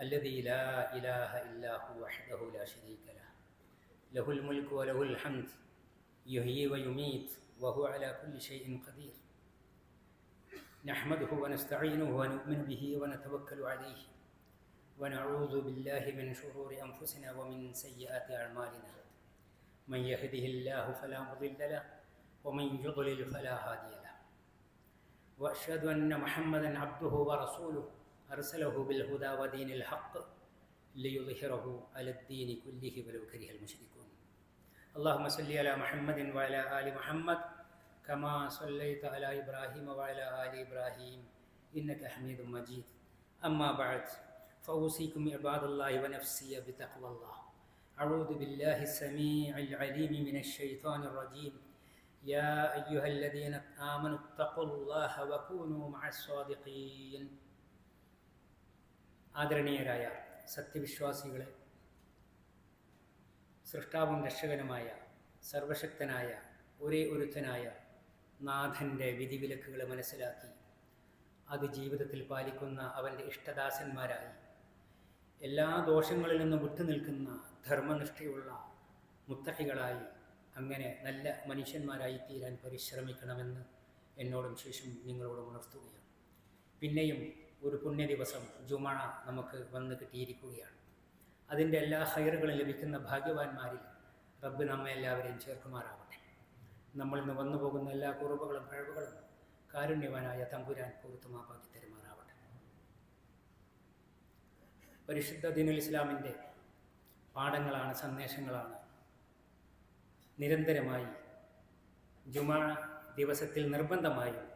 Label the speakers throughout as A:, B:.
A: الذي لا إله إلا هو وحده لا شريك له. له الملك وله الحمد. يحيي ويميت وهو على كل شيء قدير. نحمده ونستعينه ونؤمن به ونتوكل عليه. ونعوذ بالله من شرور أنفسنا ومن سيئات أعمالنا. من يهده الله فلا مضل له ومن يضلل فلا هادي له. وأشهد أن محمدا عبده ورسوله. أرسله بالهدى ودين الحق ليظهره على الدين كله ولو كره المشركون. اللهم صل على محمد وعلى آل محمد كما صليت على إبراهيم وعلى آل إبراهيم إنك حميد مجيد. أما بعد فأوصيكم عباد الله ونفسي بتقوى الله. أعوذ بالله السميع العليم من الشيطان الرجيم. يا أيها الذين آمنوا اتقوا الله وكونوا مع الصادقين. ആദരണീയരായ സത്യവിശ്വാസികളെ സൃഷ്ടാവും രക്ഷകനുമായ സർവശക്തനായ ഒരേ ഒരുത്തനായ നാഥന്റെ വിധിവിലക്കുകളെ മനസ്സിലാക്കി അത് ജീവിതത്തിൽ പാലിക്കുന്ന അവന്റെ ഇഷ്ടദാസന്മാരായി. എല്ലാ ദോഷങ്ങളിൽ നിന്നും വിട്ടുനിൽക്കുന്ന ധർമ്മനിഷ്ഠയുള്ള മുത്തഹികളായി അങ്ങനെ നല്ല മനുഷ്യന്മാരായി തീരാൻ പരിശ്രമിക്കണമെന്ന് എന്നോടും ശേഷം നിങ്ങളോടും ഉണർത്തുകയാണ്. പിന്നെയും ഒരു പുണ്യ ദിവസം ജുമണ നമുക്ക് വന്ന് കിട്ടിയിരിക്കുകയാണ്. അതിന്റെ എല്ലാ ഹൈറുകളും ലഭിക്കുന്ന ഭാഗ്യവാന്മാരിൽ റബ്ബ് നമ്മെ എല്ലാവരെയും ചേർക്കുമാറാവട്ടെ. നമ്മൾ നിന്ന് വന്നു പോകുന്ന എല്ലാ കുറവുകളും കഴിവുകളും കാരുണ്യവാനായ തമ്പുരാൻ പൂർത്തുമാപ്പാക്കി തരുമാറാവട്ടെ. പരിശുദ്ധ ദീനുൽ ഇസ്ലാമിന്റെ പാഠങ്ങളാണ് സന്ദേശങ്ങളാണ് നിരന്തരമായി ജുമാ ദിവസത്തിൽ നിർബന്ധമായും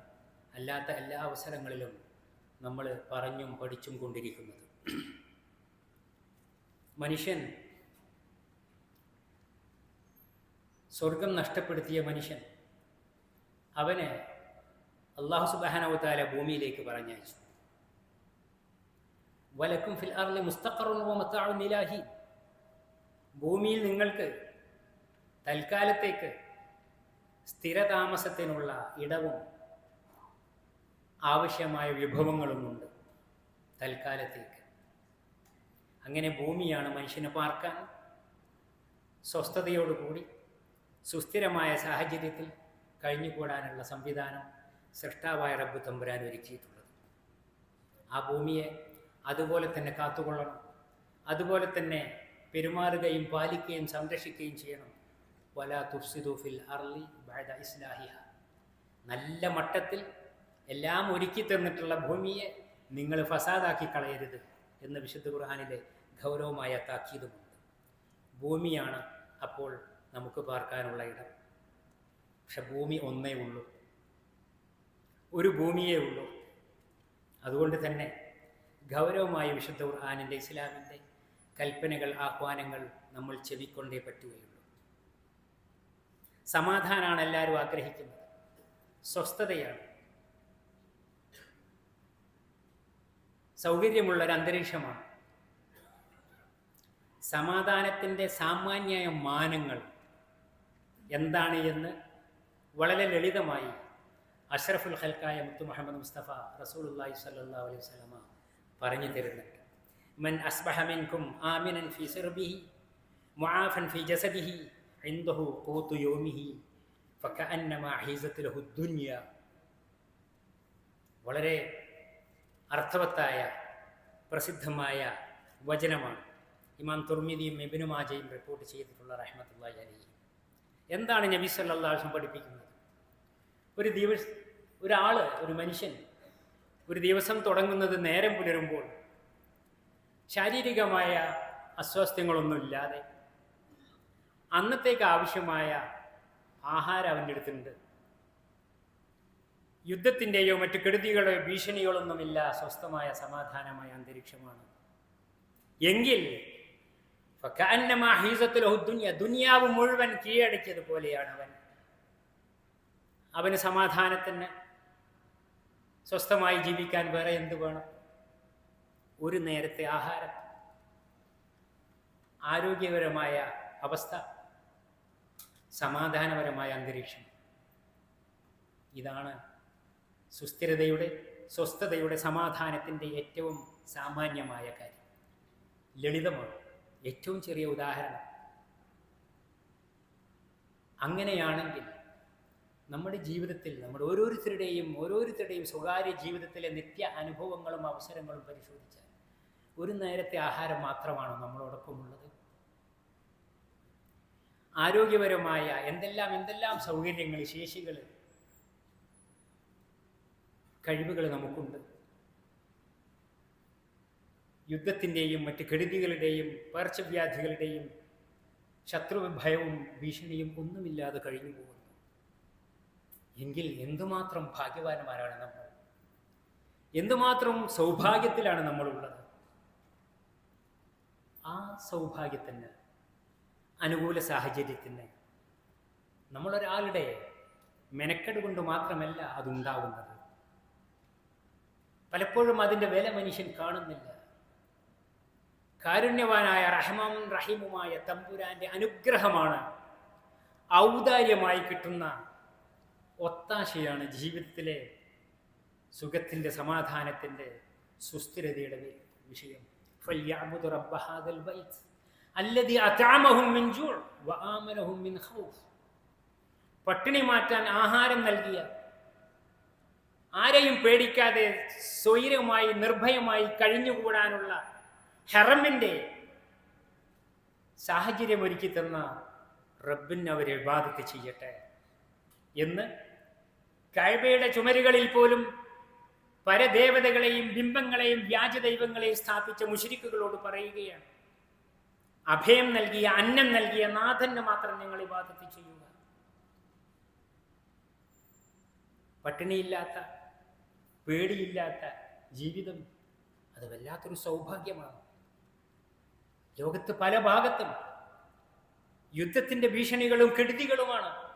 A: അല്ലാത്ത എല്ലാ അവസരങ്ങളിലും നമ്മൾ പറഞ്ഞും പഠിച്ചും കൊണ്ടിരിക്കുന്നത്. മനുഷ്യൻ സ്വർഗം നഷ്ടപ്പെടുത്തിയ മനുഷ്യൻ അവന് അള്ളാഹു സുബാനവത്താല ഭൂമിയിലേക്ക് പറഞ്ഞയച്ചു. വലക്കും ഫിൽ അർലി മുസ്തഖറും ഇലാഹി. ഭൂമിയിൽ നിങ്ങൾക്ക് തൽക്കാലത്തേക്ക് സ്ഥിരതാമസത്തിനുള്ള ഇടവും ആവശ്യമായ വിഭവങ്ങളുമുണ്ട് തൽക്കാലത്തേക്ക്. അങ്ങനെ ഭൂമിയാണ് മനുഷ്യന് പാർക്കാൻ. സ്വസ്ഥതയോടുകൂടി സുസ്ഥിരമായ സാഹചര്യത്തിൽ കഴിഞ്ഞുകൂടാനുള്ള സംവിധാനം സൃഷ്ടാവായ റബ്ബ് തമ്പുരാൻ ഒരുക്കിയിട്ടുള്ളത്. ആ ഭൂമിയെ അതുപോലെ തന്നെ കാത്തുകൊള്ളണം. അതുപോലെ തന്നെ പെരുമാറുകയും പാലിക്കുകയും സംരക്ഷിക്കുകയും ചെയ്യണം. വല തുഫ്സിദുഫിൽ അർലി ബഅദ ഇസ്ലാഹിഹ. നല്ല മട്ടത്തിൽ എല്ലാം ഒരുക്കി തന്നിട്ടുള്ള ഭൂമിയെ നിങ്ങൾ ഫസാദാക്കി കളയരുത് എന്ന് വിശുദ്ധ ഖുർഹാനിലെ ഗൗരവമായ താക്കീതുമുണ്ട്. ഭൂമിയാണ് അപ്പോൾ നമുക്ക് പാർക്കാനുള്ള ഇടം. പക്ഷെ ഭൂമി ഒന്നേ ഉള്ളൂ. ഒരു ഭൂമിയേ ഉള്ളൂ. അതുകൊണ്ട് തന്നെ ഗൗരവമായ വിശുദ്ധ ഖുർഹാനിന്റെ ഇസ്ലാമിന്റെ കൽപ്പനകൾ ആഹ്വാനങ്ങൾ നമ്മൾ ചെവിക്കൊണ്ടേ പറ്റുകയുള്ളൂ. സമാധാനമാണ് എല്ലാവരും ആഗ്രഹിക്കുന്നത്. സ്വസ്ഥതയാണ്. സൗകര്യമുള്ള ഒരു അന്തരീക്ഷമാണ്. സമാധാനത്തിന്റെ സാമാന്യായ മാനങ്ങൾ എന്താണ് എന്ന് വളരെ ലളിതമായി അഷ്റഫുൽ ഹൽക്കായ മുത്തു മുഹമ്മദ് മുസ്തഫ റസൂലുല്ലാഹി സല്ലാ അലൈഹി സ്വലമ പറഞ്ഞു തരുന്നുണ്ട്. മൻ അസ്ബഹ മിൻകും ആമിനൻ ഫി സിർബിഹി മുആഫൻ ഫി ജസദിഹി ഇൻദഹു ഖൂതു യൗമിഹി ഫകഅന്നമാ ഹീസത്ത് ലഹു ദുനിയ. വളരെ അർത്ഥവത്തായ പ്രസിദ്ധമായ വചനമാണ് ഇമാം തുർമിദിയും ഇബിനു മാജയും റിപ്പോർട്ട് ചെയ്തിട്ടുള്ള റഹ്മത്തുള്ള അലി എന്താണ് നബി സല്ലാഹും പഠിപ്പിക്കുന്നത്? ഒരു ദിവസ ഒരാൾ ഒരു മനുഷ്യൻ ഒരു ദിവസം തുടങ്ങുന്നത് നേരം പുലരുമ്പോൾ ശാരീരികമായ അസ്വാസ്ഥ്യങ്ങളൊന്നുമില്ലാതെ അന്നത്തേക്ക് ആവശ്യമായ ആഹാരം അവന്റെ അടുത്തുണ്ട്. യുദ്ധത്തിന്റെയോ മറ്റു കെടുതികളോ ഭീഷണികളൊന്നുമില്ല. സ്വസ്ഥമായ സമാധാനമായ അന്തരീക്ഷമാണ്. എങ്കിൽ ദുനിയാവ് മുഴുവൻ കീഴടക്കിയതുപോലെയാണ് അവൻ. അവന് സമാധാനത്തിന് സ്വസ്ഥമായി ജീവിക്കാൻ വേറെ എന്ത് വേണം? ഒരു നേരത്തെ ആഹാരം. ആരോഗ്യപരമായ അവസ്ഥ. സമാധാനപരമായ അന്തരീക്ഷം. ഇതാണ് സുസ്ഥിരതയുടെ സ്വസ്ഥതയുടെ സമാധാനത്തിന്റെ ഏറ്റവും സാമാന്യമായ കാര്യം. ലളിതമാണ്. ഏറ്റവും ചെറിയ ഉദാഹരണം. അങ്ങനെയാണെങ്കിൽ നമ്മുടെ ജീവിതത്തിൽ നമ്മുടെ ഓരോരുത്തരുടെയും ഓരോരുത്തരുടെയും സ്വകാര്യ ജീവിതത്തിലെ നിത്യ അനുഭവങ്ങളും അവസരങ്ങളും പരിശോധിച്ചാൽ ഒരു നേരത്തെ ആഹാരം മാത്രമാണോ നമ്മളോടൊപ്പമുള്ളത്? ആരോഗ്യപരമായ എന്തെല്ലാം എന്തെല്ലാം സൗകര്യങ്ങൾ ശേഷികൾ കഴിവുകൾ നമുക്കുണ്ട്. യുദ്ധത്തിന്റെയും മറ്റ് കെടുതികളുടെയും പകർച്ചവ്യാധികളുടെയും ശത്രു ഭയവും ഭീഷണിയും ഒന്നുമില്ലാതെ കഴിഞ്ഞു പോകുന്നു. എങ്കിൽ എന്തുമാത്രം ഭാഗ്യവാന്മാരാണ് നമ്മൾ? എന്തുമാത്രം സൗഭാഗ്യത്തിലാണ് നമ്മളുള്ളത്? ആ സൗഭാഗ്യത്തിന് അനുകൂല സാഹചര്യത്തിന് നമ്മളൊരാളുടെ മെനക്കെട് കൊണ്ട് മാത്രമല്ല അതുണ്ടാകുന്നത് പലപ്പോഴും അതിന്റെ വില മനുഷ്യൻ കാണുന്നില്ല. കാരുണ്യവാനായ റഹ്മും റഹീമുമായ തമ്പുരാന്റെ അനുഗ്രഹമാണ് ഔദാര്യമായി കിട്ടുന്ന ഒത്താശയാണ് ജീവിതത്തിലെ സുഖത്തിന്റെ സമാധാനത്തിന്റെ സുസ്ഥിരതയുടെ വിഷയം. പട്ടിണി മാറ്റാൻ ആഹാരം നൽകിയ ആരെയും പേടിക്കാതെ സ്വൈരമായി നിർഭയമായി കഴിഞ്ഞുകൂടാനുള്ള ഹെറമിന്റെ സാഹചര്യം ഒരുക്കി തന്ന റബ്ബിന് അവരെ വിവാദത്തിൽ ചെയ്യട്ടെ എന്ന് കഴബയുടെ ചുമരുകളിൽ പോലും പരദേവതകളെയും ബിംബങ്ങളെയും വ്യാജ ദൈവങ്ങളെയും സ്ഥാപിച്ച മുഷരിക്കുകളോട് പറയുകയാണ്. അഭയം നൽകിയ അന്നം നൽകിയ നാഥന് മാത്രം ഞങ്ങൾ ഇബാദത്ത് ചെയ്യുക. പട്ടിണിയില്ലാത്ത പേടിയില്ലാത്ത ജീവിതം അത് വല്ലാത്തൊരു സൗഭാഗ്യമാണ്. ലോകത്ത് പല ഭാഗത്തും യുദ്ധത്തിന്റെ ഭീഷണികളും കെടുതികളുമാണ്.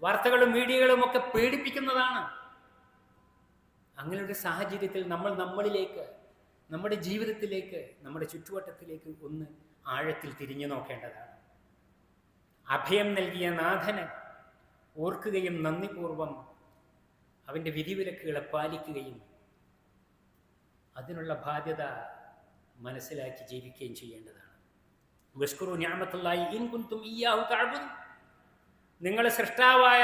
A: വാർത്തകളും മീഡിയകളും ഒക്കെ പേടിപ്പിക്കുന്നതാണ്. അങ്ങനെ ഒരു സാഹചര്യത്തിൽ നമ്മൾ നമ്മളിലേക്ക് നമ്മുടെ ജീവിതത്തിലേക്ക് നമ്മുടെ ചുറ്റുവട്ടത്തിലേക്ക് ഒന്ന് ആഴത്തിൽ തിരിഞ്ഞു നോക്കേണ്ടതാണ്. അഭയം നൽകിയ നാഥന് ഓർക്കുകയും നന്ദിപൂർവം അവന്റെ വിധിവിലക്കുകളെ പാലിക്കുകയും അതിനുള്ള ബാധ്യത മനസ്സിലാക്കി ജീവിക്കുകയും ചെയ്യേണ്ടതാണ്. വഷ്കുറു ഞാമത്തുള്ളായി ഇൻ കുന്തും ഇയാഹു താഴ്വും നിങ്ങൾ സൃഷ്ടാവായ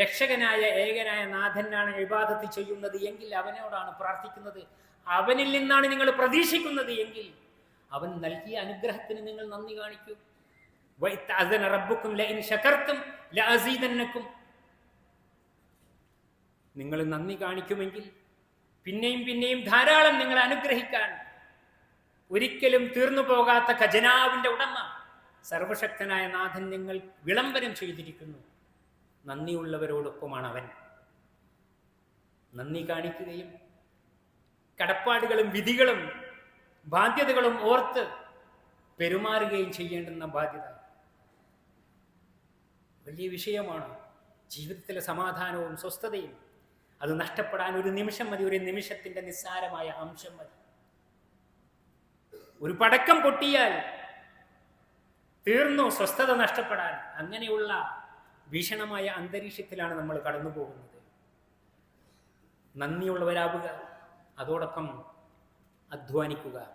A: രക്ഷകനായ ഏകനായ നാഥനാണ് ഇബാദത്ത് ചെയ്യുന്നത് എങ്കിൽ അവനോടാണ് പ്രാർത്ഥിക്കുന്നത്. അവനിൽ നിന്നാണ് നിങ്ങൾ പ്രതീക്ഷിക്കുന്നത് എങ്കിൽ അവൻ നൽകിയ അനുഗ്രഹത്തിന് നിങ്ങൾ നന്ദി കാണിക്കൂ. റബ്ബുക്കും ലഇൻ ശകർത്തും ലഅസീദന്നക്കും നിങ്ങൾ നന്ദി കാണിക്കുമെങ്കിൽ പിന്നെയും പിന്നെയും ധാരാളം നിങ്ങളെ അനുഗ്രഹിക്കാൻ ഒരിക്കലും തീർന്നു പോകാത്ത ഖജനാവിന്റെ ഉടമ സർവശക്തനായ നാഥൻ നിങ്ങൾ വിളംബരം ചെയ്തിരിക്കുന്നു. നന്ദിയുള്ളവരോടൊപ്പമാണ് അവൻ. നന്ദി കാണിക്കുകയും കടപ്പാടുകളും വിധികളും ബാധ്യതകളും ഓർത്ത് പെരുമാറുകയും ചെയ്യേണ്ടുന്ന ബാധ്യത. വലിയ വിഷയമാണ്. ജീവിതത്തിലെ സമാധാനവും സ്വസ്ഥതയും അത് നഷ്ടപ്പെടാൻ ഒരു നിമിഷം മതി ഒരു നിമിഷത്തിന്റെ നിസ്സാരമായ അംശം മതി. ഒരു പടക്കം പൊട്ടിയാൽ തീർന്നു സ്വസ്ഥത നഷ്ടപ്പെടാൻ. അങ്ങനെയുള്ള ഭീഷണമായ അന്തരീക്ഷത്തിലാണ് നമ്മൾ കടന്നു പോകുന്നത്. നന്ദിയുള്ളവരാവുക അതോടൊപ്പം അധ്വാനിക്കുക.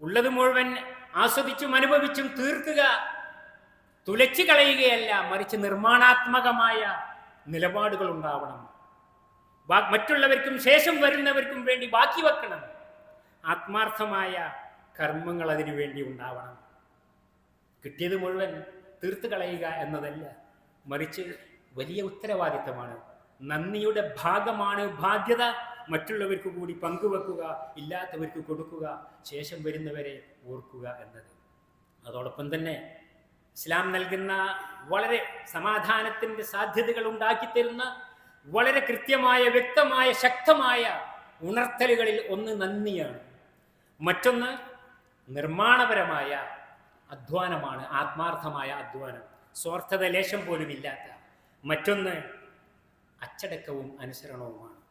A: ഉള്ളത് മുഴുവൻ ആസ്വദിച്ചും അനുഭവിച്ചും തീർക്കുക. തുലച്ചു കളയുകയല്ല മറിച്ച് നിർമ്മാണാത്മകമായ നിലപാടുകൾ ഉണ്ടാവണം. മറ്റുള്ളവർക്കും ശേഷം വരുന്നവർക്കും വേണ്ടി ബാക്കി വെക്കണം. ആത്മാർത്ഥമായ കർമ്മങ്ങൾ അതിനു വേണ്ടി ഉണ്ടാവണം. കിട്ടിയത് മുഴുവൻ തീർത്തു കളയുക എന്നതല്ല മറിച്ച് വലിയ ഉത്തരവാദിത്തമാണ്. നന്ദിയുടെ ഭാഗമാണ് ബാധ്യത. മറ്റുള്ളവർക്ക് കൂടി പങ്കുവെക്കുക ഇല്ലാത്തവർക്ക് കൊടുക്കുക ശേഷം വരുന്നവരെ ഓർക്കുക എന്നത്. അതോടൊപ്പം തന്നെ ഇസ്ലാം നൽകുന്ന വളരെ സമാധാനത്തിന്റെ സാധ്യതകൾ ഉണ്ടാക്കിത്തരുന്ന വളരെ കൃത്യമായ വ്യക്തമായ ശക്തമായ ഉണർത്തലുകളിൽ ഒന്ന് നന്ദിയാണ്. മറ്റൊന്ന് നിർമ്മാണപരമായ അധ്വാനമാണ് ആത്മാർത്ഥമായ അധ്വാനം. സ്വാർത്ഥത ലേശം പോലും ഇല്ലാത്ത. മറ്റൊന്ന് അച്ചടക്കവും അനുസരണവുമാണ്.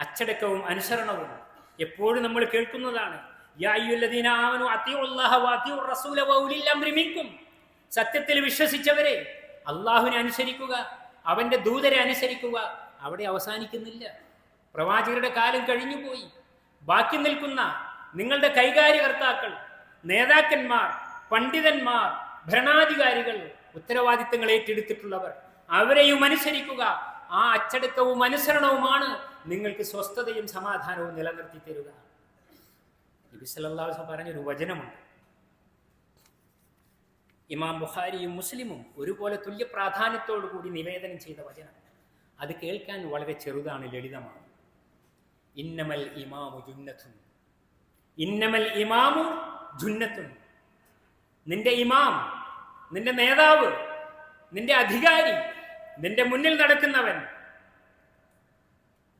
A: അച്ചടക്കവും അനുസരണവും എപ്പോഴും നമ്മൾ കേൾക്കുന്നതാണ്. സത്യത്തിൽ വിശ്വസിച്ചവരെ അള്ളാഹുവിനെ അനുസരിക്കുക. അവന്റെ ദൂതരെ അനുസരിക്കുക. അവിടെ അവസാനിക്കുന്നില്ല. പ്രവാചകരുടെ കാലം കഴിഞ്ഞുപോയി ബാക്കി നിൽക്കുന്ന നിങ്ങളുടെ കൈകാര്യകർത്താക്കൾ നേതാക്കന്മാർ പണ്ഡിതന്മാർ ഭരണാധികാരികൾ ഉത്തരവാദിത്തങ്ങൾ ഏറ്റെടുത്തിട്ടുള്ളവർ അവരെയും അനുസരിക്കുക. ആ അച്ചടക്കവും അനുസരണവുമാണ് നിങ്ങൾക്ക് സ്വസ്ഥതയും സമാധാനവും നിലനിർത്തി തരുക നബി സല്ലാസ് പറഞ്ഞൊരു വചനമുണ്ട്. ഇമാം ബുഖാരിയും മുസ്ലിമും ഒരുപോലെ തുല്യ പ്രാധാന്യത്തോടു കൂടി നിവേദനം ചെയ്ത വചനം. അത് കേൾക്കാൻ വളരെ ചെറുതാണ് ലളിതമാണ്. ഇന്നമൽ ഇമാമു ജുന്നത്തും ഇന്നമൽ ഇമാമു ജുന്നത്തും നിന്റെ ഇമാം നിന്റെ നേതാവ് നിന്റെ അധികാരി നിന്റെ മുന്നിൽ നടക്കുന്നവൻ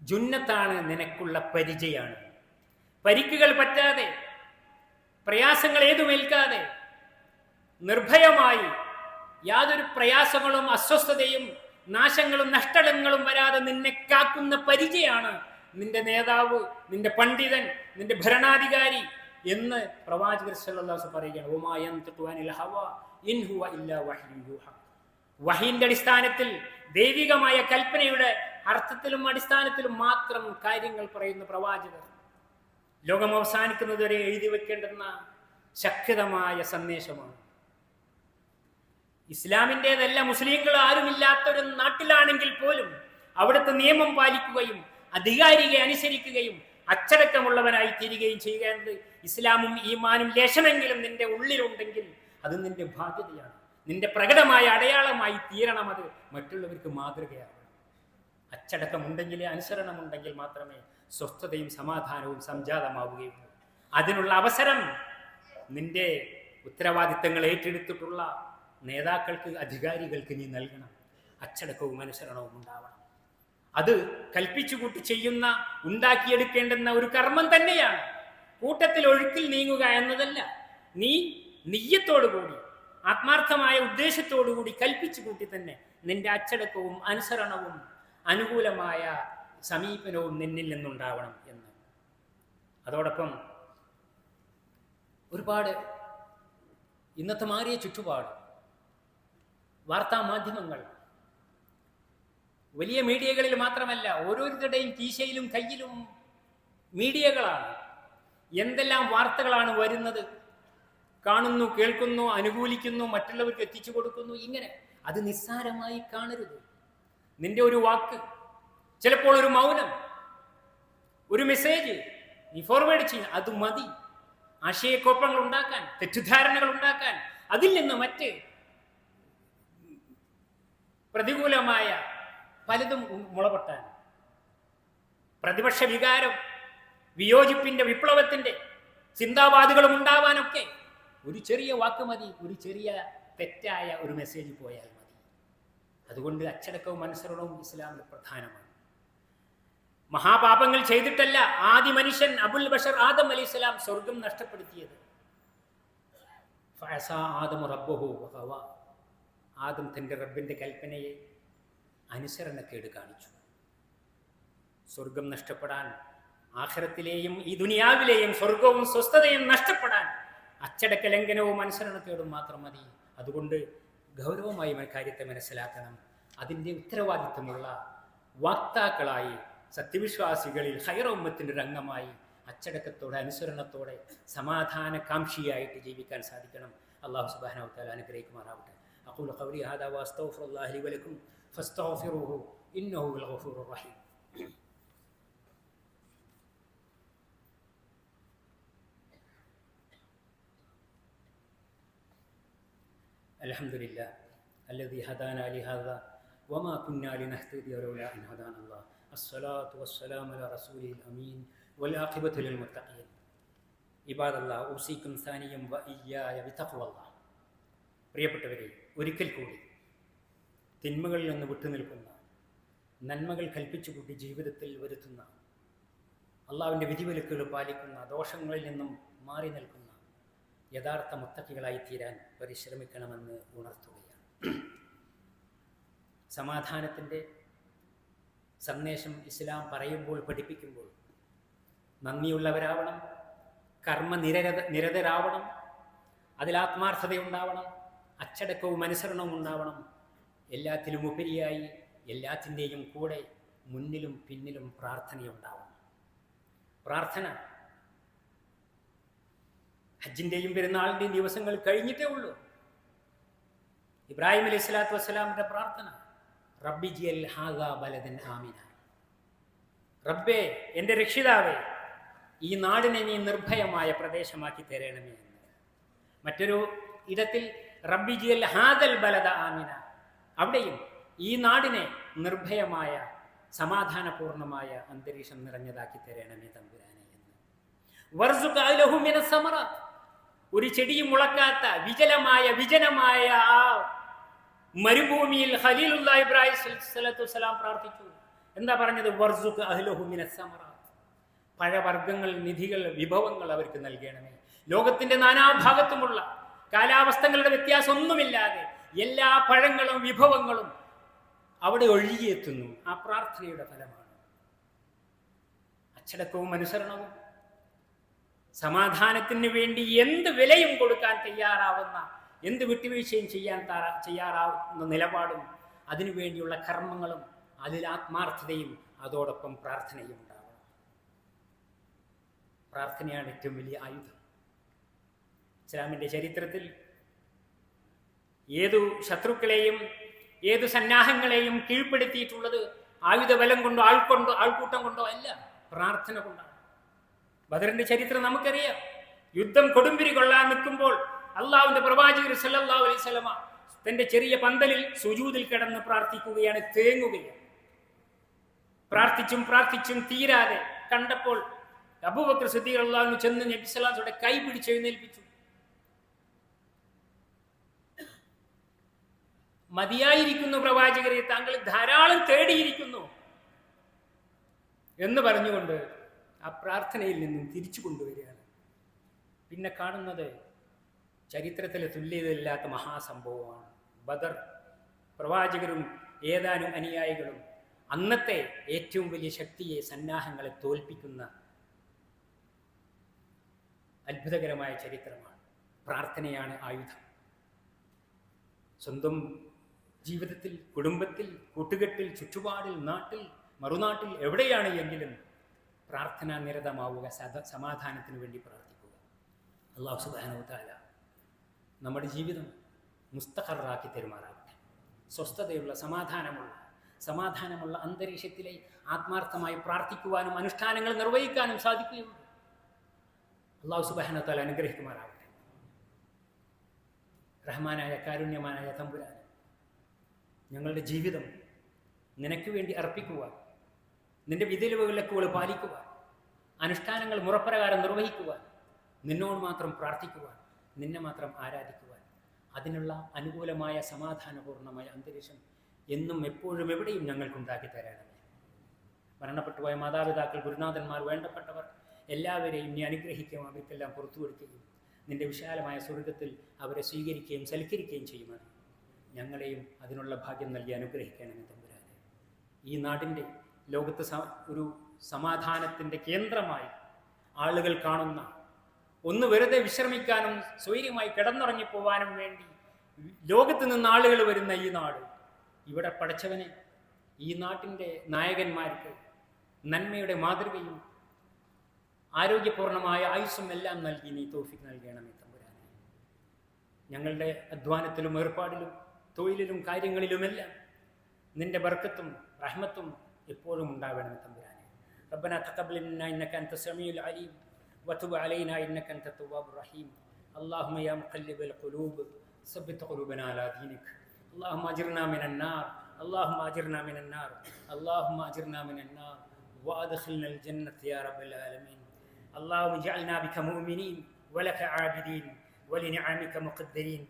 A: ജുന്നത്താണ് നിനക്കുള്ള പരിചയാണ്. പരിക്കുകൾ പറ്റാതെ പ്രയാസങ്ങൾ ഏതുമേൽക്കാതെ നിർഭയമായി യാതൊരു പ്രയാസങ്ങളും അസ്വസ്ഥതയും നാശങ്ങളും നഷ്ടങ്ങളും വരാതെ നിന്നെ കാക്കുന്ന പരിചയാണ് നിന്റെ നേതാവ് നിന്റെ പണ്ഡിതൻ നിന്റെ ഭരണാധികാരി എന്ന് പ്രവാചകർ സല്ലാസ് പറയുകയാണ്. വഹീന്റെ അടിസ്ഥാനത്തിൽ ദൈവികമായ കൽപ്പനയുടെ അർത്ഥത്തിലും അടിസ്ഥാനത്തിലും മാത്രം കാര്യങ്ങൾ പറയുന്ന പ്രവാചകർ ലോകം അവസാനിക്കുന്നതുവരെ എഴുതി വെക്കേണ്ടുന്ന ശക്തമായ സന്ദേശമാണ് ഇസ്ലാമിന്റെതല്ല മുസ്ലിങ്ങൾ ആരുമില്ലാത്തൊരു നാട്ടിലാണെങ്കിൽ പോലും അവിടുത്തെ നിയമം പാലിക്കുകയും അധികാരിയെ അനുസരിക്കുകയും അച്ചടക്കമുള്ളവനായി തീരുകയും ചെയ്യുക എന്നത് ഇസ്ലാമും ഈമാനും ലേശമെങ്കിലും നിന്റെ ഉള്ളിലുണ്ടെങ്കിൽ അത് നിന്റെ ബാധ്യതയാണ്. നിന്റെ പ്രകടമായ അടയാളമായി തീരണം അത് മറ്റുള്ളവർക്ക് മാതൃകയാകണം അച്ചടക്കമുണ്ടെങ്കിൽ അനുസരണമുണ്ടെങ്കിൽ മാത്രമേ സ്വസ്ഥതയും സമാധാനവും സംജാതമാവുകയുള്ളൂ. അതിനുള്ള അവസരം നിന്റെ ഉത്തരവാദിത്തങ്ങൾ ഏറ്റെടുത്തിട്ടുള്ള നേതാക്കൾക്ക് അധികാരികൾക്ക് നീ നൽകണം. അച്ചടക്കവും അനുസരണവും ഉണ്ടാവണം. അത് കൽപ്പിച്ചു കൂട്ടി ചെയ്യുന്ന ഉണ്ടാക്കിയെടുക്കേണ്ടുന്ന ഒരു കർമ്മം തന്നെയാണ്. കൂട്ടത്തിൽ ഒഴുക്കിൽ നീങ്ങുക എന്നതല്ല. നീ നെയ്യത്തോടുകൂടി ആത്മാർത്ഥമായ ഉദ്ദേശത്തോടുകൂടി കൽപ്പിച്ചു കൂട്ടി തന്നെ നിന്റെ അച്ചടക്കവും അനുസരണവും അനുകൂലമായ സമീപനവും നിന്നിൽ നിന്നുണ്ടാവണം എന്ന്. അതോടൊപ്പം ഒരുപാട് ഇന്നത്തെ മാറിയ ചുറ്റുപാട് വാർത്താ മാധ്യമങ്ങൾ വലിയ മീഡിയകളിൽ മാത്രമല്ല ഓരോരുത്തരുടെയും കീശയിലും കയ്യിലും മീഡിയകളാണ്. എന്തെല്ലാം വാർത്തകളാണ് വരുന്നത്? കാണുന്നു കേൾക്കുന്നു അനുകൂലിക്കുന്നു മറ്റുള്ളവർക്ക് എത്തിച്ചു കൊടുക്കുന്നു ഇങ്ങനെ. അത് നിസ്സാരമായി കാണരുത്. നിന്റെ ഒരു വാക്ക് ചിലപ്പോൾ ഒരു മൗനം ഒരു മെസ്സേജ് നീ ഫോർവേഡ് ചെയ്യുക അത് മതി. ആശയക്കുഴപ്പങ്ങൾ ഉണ്ടാക്കാൻ തെറ്റിദ്ധാരണകൾ ഉണ്ടാക്കാൻ അതിൽ നിന്ന് മറ്റ് പ്രതികൂലമായ പലതും മുളപൊട്ടാൻ. പ്രതിപക്ഷ വികാരം വിയോജിപ്പിന്റെ വിപ്ലവത്തിന്റെ ചിന്താവാദികളും ഉണ്ടാവാനൊക്കെ ഒരു ചെറിയ വാക്ക് മതി ഒരു ചെറിയ തെറ്റായ ഒരു മെസ്സേജ് പോയാൽ മതി. അതുകൊണ്ട് അച്ചടക്കവും അനുസരണവും ഇസ്ലാമിൽ പ്രധാനമാണ്. മഹാപാപങ്ങൾ ചെയ്തിട്ടല്ല ആദ്യ മനുഷ്യൻ അബുൽ ബഷർ ആദം അലി ഇസ്ലാം സ്വർഗം നഷ്ടപ്പെടുത്തിയത്. ആദമു റബ്ബഹു വഹവ. ആദം തന്റെ റബ്ബിന്റെ കൽപ്പനയെ അനുസരണക്കേട് കാണിച്ചു. സ്വർഗം നഷ്ടപ്പെടാൻ ആഹരത്തിലെയും ഈ ദുനിയാവിലെയും സ്വർഗവും സ്വസ്ഥതയും നഷ്ടപ്പെടാൻ അച്ചടക്ക ലംഘനവും അനുസരണത്തോടും മാത്രം മതി. അതുകൊണ്ട് ഗൗരവമായി കാര്യത്തെ മനസ്സിലാക്കണം. അതിന്റെ ഉത്തരവാദിത്വമുള്ള വാക്താക്കളായി സത്യവിശ്വാസികളിൽ ഹൈറോമ്മത്തിന്റെ രംഗമായി അച്ചടക്കത്തോടെ അനുസരണത്തോടെ സമാധാനകാംക്ഷിയായിട്ട് ജീവിക്കാൻ സാധിക്കണം. അള്ളാഹു സുബാന താല അനുഗ്രഹിക്കുമാറാവട്ടെ അഖൂലു ഖൗലി ഹാദാ വഅസ്തഗ്ഫിറുല്ലാഹി ലി വലക്കും ഫസ്തഗ്ഫിറൂഹു ഇന്നഹു ഹുവൽ ഗഫൂറുർ റഹീം الحمد لله الذي هدانا لهذا وما كنا لنهتدي لولا ان هدانا الله الصلاه والسلام على رسوله الامين والعاقبه للمتقين عباد الله اوصيكم ثانيا واياي بتقوى الله പ്രിയപ്പെട്ടവരെ ഒരിക്കൽ കൂടി തിന്മകളിൽ നിന്ന് വിട്ടുനിൽക്കുന്ന നന്മകൾ കൽപ്പിച്ചു കൂട്ടി ജീവിതത്തിൽ വരുത്തുന്ന അള്ളാവിന്റെ വിധിവിലക്കുകൾ പാലിക്കുന്ന ദോഷങ്ങളിൽ നിന്നും മാറി നിൽക്കുന്ന യഥാർത്ഥ മുത്തക്കികളായി തീരാൻ പരിശ്രമിക്കണമെന്ന് ഉണർത്തുകയാണ്. സമാധാനത്തിന്റെ സന്ദേശം ഇസ്ലാം പറയുമ്പോൾ പഠിപ്പിക്കുമ്പോൾ നന്ദിയുള്ളവരാവണം കർമ്മ നിരത നിരതരാവണം അതിൽ ആത്മാർത്ഥതയുണ്ടാവണം അച്ചടക്കവും അനുസരണവും ഉണ്ടാവണം. എല്ലാത്തിലും ഉപരിയായി എല്ലാത്തിന്റെയും കൂടെ മുന്നിലും പിന്നിലും പ്രാർത്ഥനയുണ്ടാവണം. പ്രാർത്ഥന ഹജ്ജിന്റെയും പെരുന്നാളിന്റെയും ദിവസങ്ങൾ കഴിഞ്ഞിട്ടേ ഉള്ളൂ. ഇബ്രാഹിം അലൈഹി സ്വലാത്തു വസ്സലാമിന്റെ പ്രാർത്ഥന റബ്ബി ജിയൽ ഹാഗ ബലദൻ ആമിന. റബ്ബേ എന്റെ രക്ഷിതാവേ ഈ നാടിനെ നീ നിർഭയമായ പ്രദേശമാക്കി തരണമേ എന്ന്. മറ്റൊരു ഇടത്തിൽ റബ്ബി ജിയൽ ഹാദൽ ബലദ ആമിന. അവിടെയും ഈ നാടിനെ നിർഭയമായ സമാധാനപൂർണമായ അന്തരീക്ഷം നിറഞ്ഞതാക്കി തരണമേ തമ്പുരാനെ എന്ന്. വർസുകാലഹുമിന സമറ. ഒരു ചെടിയും മുളക്കാത്ത വിജലമായ വിജനമായ ആ മരുഭൂമിയിൽ ഖലീലുള്ള ഇബ്രാഹിം പ്രാർത്ഥിച്ചു. എന്താ പറഞ്ഞത്. പഴവർഗങ്ങൾ നിധികൾ വിഭവങ്ങൾ അവർക്ക് നൽകണമേ. ലോകത്തിന്റെ നാനാഭാഗത്തുമുള്ള കാലാവസ്ഥകളുടെ വ്യത്യാസമൊന്നുമില്ലാതെ എല്ലാ പഴങ്ങളും വിഭവങ്ങളും അവിടെ ഒഴുകിയെത്തുന്നു. ആ പ്രാർത്ഥനയുടെ ഫലമാണ്. അച്ചടക്കവും അനുസരണവും സമാധാനത്തിന് വേണ്ടി എന്ത് വിലയും കൊടുക്കാൻ തയ്യാറാവുന്ന എന്ത് വിട്ടുവീഴ്ചയും ചെയ്യാൻ ചെയ്യാറാവുന്ന നിലപാടും അതിനുവേണ്ടിയുള്ള കർമ്മങ്ങളും അതിൽ ആത്മാർത്ഥതയും അതോടൊപ്പം പ്രാർത്ഥനയും ഉണ്ടാവണം. പ്രാർത്ഥനയാണ് ഏറ്റവും വലിയ ആയുധം. ഇസ്ലാമിന്റെ ചരിത്രത്തിൽ ഏതു ശത്രുക്കളെയും ഏതു സന്നാഹങ്ങളെയും കീഴ്പ്പെടുത്തിയിട്ടുള്ളത് ആയുധബലം കൊണ്ടോ ആൾക്കൊണ്ടോ ആൾക്കൂട്ടം കൊണ്ടോ അല്ല പ്രാർത്ഥന കൊണ്ടാണ്. ബദറിന്റെ ചരിത്രം നമുക്കറിയാം. യുദ്ധം കൊടുമ്പിരി കൊള്ളാൻ നിൽക്കുമ്പോൾ അള്ളാഹുവിന്റെ പ്രവാചകർ സല്ലാ അലൈഹി സ്വലമ തന്റെ ചെറിയ പന്തലിൽ സുജൂതിൽ കിടന്ന് പ്രാർത്ഥിക്കുകയാണ് തേങ്ങുകയാണ്. പ്രാർത്ഥിച്ചും പ്രാർത്ഥിച്ചും തീരാതെ കണ്ടപ്പോൾ അബൂബക്കർ സിദ്ദീഖ് അള്ളാഹു ചെന്ന് നബിസ്ലാസോടെ കൈ പിടിച്ചെഴുന്നേൽപ്പിച്ചു മതിയായിരിക്കുന്നു പ്രവാചകരെ താങ്കൾ ധാരാളം തേടിയിരിക്കുന്നു. എന്ന് പറഞ്ഞുകൊണ്ട് ആ പ്രാർത്ഥനയിൽ നിന്നും തിരിച്ചു കൊണ്ടുവരികയാണ്. പിന്നെ കാണുന്നത് ചരിത്രത്തിലെ തുല്യതയില്ലാത്ത മഹാസംഭവമാണ്. ബദർ പ്രവാചകരും ഏതാനും അനുയായികളും അന്നത്തെ ഏറ്റവും വലിയ ശക്തിയെ സന്നാഹങ്ങളെ തോൽപ്പിക്കുന്ന അത്ഭുതകരമായ ചരിത്രമാണ്. പ്രാർത്ഥനയാണ് ആയുധം. സ്വന്തം ജീവിതത്തിൽ കുടുംബത്തിൽ കൂട്ടുകെട്ടിൽ ചുറ്റുപാടിൽ നാട്ടിൽ മറുനാട്ടിൽ എവിടെയാണ് എങ്കിലും പ്രാർത്ഥന നിരതമാവുക സദ സമാധാനത്തിന് വേണ്ടി പ്രാർത്ഥിക്കുക. അള്ളാഹു സുബാനുത്താല നമ്മുടെ ജീവിതം മുസ്തഖറാക്കി തെരുമാറാകട്ടെ. സ്വസ്ഥതയുള്ള സമാധാനമുള്ള സമാധാനമുള്ള അന്തരീക്ഷത്തിലെ ആത്മാർത്ഥമായി പ്രാർത്ഥിക്കുവാനും അനുഷ്ഠാനങ്ങൾ നിർവഹിക്കാനും സാധിക്കുകയുള്ളൂ. അള്ളാഹു സുബാനത്താൽ അനുഗ്രഹിക്കുമാറാകട്ടെ. റഹ്മാനായ കാരുണ്യമാനായ തമ്പുരാൻ ഞങ്ങളുടെ ജീവിതം നിനക്ക് വേണ്ടി അർപ്പിക്കുക. നിന്റെ വിധിലവുകളൊക്കെ പാലിക്കുക. അനുഷ്ഠാനങ്ങൾ മുറപ്രകാരം നിർവഹിക്കുക. നിന്നോട് മാത്രം പ്രാർത്ഥിക്കുവാൻ നിന്നെ മാത്രം ആരാധിക്കുവാൻ അതിനുള്ള അനുകൂലമായ സമാധാനപൂർണമായ അന്തരീക്ഷം എന്നും എപ്പോഴും എവിടെയും ഞങ്ങൾക്കുണ്ടാക്കി തരണമേ. മരണപ്പെട്ടുപോയ മാതാപിതാക്കൾ ഗുരുനാഥന്മാർ വേണ്ടപ്പെട്ടവർ എല്ലാവരെയും നീ അനുഗ്രഹിക്കുകയും അവർക്കെല്ലാം പുറത്തു കൊടുക്കുകയും നിന്റെ വിശാലമായ സ്വർഗത്തിൽ അവരെ സ്വീകരിക്കുകയും സൽക്കരിക്കുകയും ചെയ്യുമെന്ന് ഞങ്ങളെയും അതിനുള്ള ഭാഗ്യം നൽകി അനുഗ്രഹിക്കണമെന്ന് തമ്പുരാനെ. ഈ നാടിന്റെ ലോകത്ത് ഒരു സമാധാനത്തിന്റെ കേന്ദ്രമായി ആളുകൾ കാണുന്ന ഒന്ന് വെറുതെ വിശ്രമിക്കാനും സ്വൈര്യമായി കിടന്നുറങ്ങിപ്പോവാനും വേണ്ടി ലോകത്ത് നിന്ന് ആളുകൾ വരുന്ന ഈ നാട് ഇവിടെ പഠിച്ചവനെ ഈ നാട്ടിന്റെ നായകന്മാർക്ക് നന്മയുടെ മാതൃകയും ആരോഗ്യപൂർണമായ ആയുസ്സും എല്ലാം നൽകി നീ തോഫിക്ക് നൽകണമേ തമ്പുരാനെ. ഞങ്ങളുടെ അധ്വാനത്തിലും ഏർപ്പാടിലും തൊഴിലിലും കാര്യങ്ങളിലുമെല്ലാം നിന്റെ ബർക്കത്തും റഹ്മത്തും എപ്പോഴും ഉണ്ടാവണമേ തമ്പുരാനെ ربنا تقبل منا انك انت السميع العليم وتب علينا انك انت التواب الرحيم اللهم يا مقلب القلوب ثبت قلوبنا على دينك اللهم اجرنا من النار اللهم اجرنا من النار اللهم اجرنا من النار وادخلنا الجنه يا رب العالمين اللهم اجعلنا بك مؤمنين ولك عابدين ولنعمك مقدرين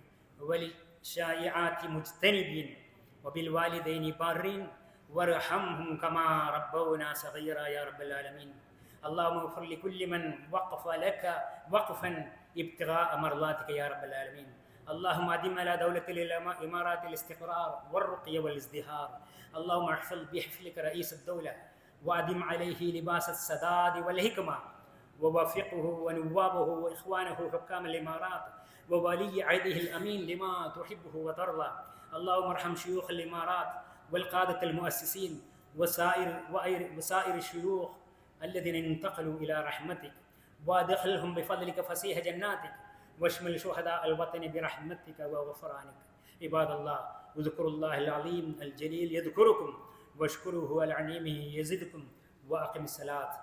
A: وللشائعات مجتنبين وبالوالدين بارين وارحمهم كما ربونا صغيرا يا رب العالمين. اللهم اغفر لكل من وقف لك وقفا ابتغاء مرضاتك يا رب العالمين. اللهم أدم على دولة الإمارات الاستقرار والرقي والازدهار. اللهم احفظ بحفظك رئيس الدولة وأدم عليه لباس السداد والحكمة ووفقه ونوابه وإخوانه حكام الإمارات وولي عهده الأمين لما تحبه وترضى. اللهم ارحم شيوخ الإمارات والقادة المؤسسين وسائر وسائر الشيوخ الذين انتقلوا إلى رحمتك. وادخلهم بفضلك فسيح جناتك. واشمل شهداء الوطن برحمتك وغفرانك. عباد الله اذكروا الله العظيم الجليل يذكركم. واشكروه على نعمه يزدكم. وأقم الصلاة.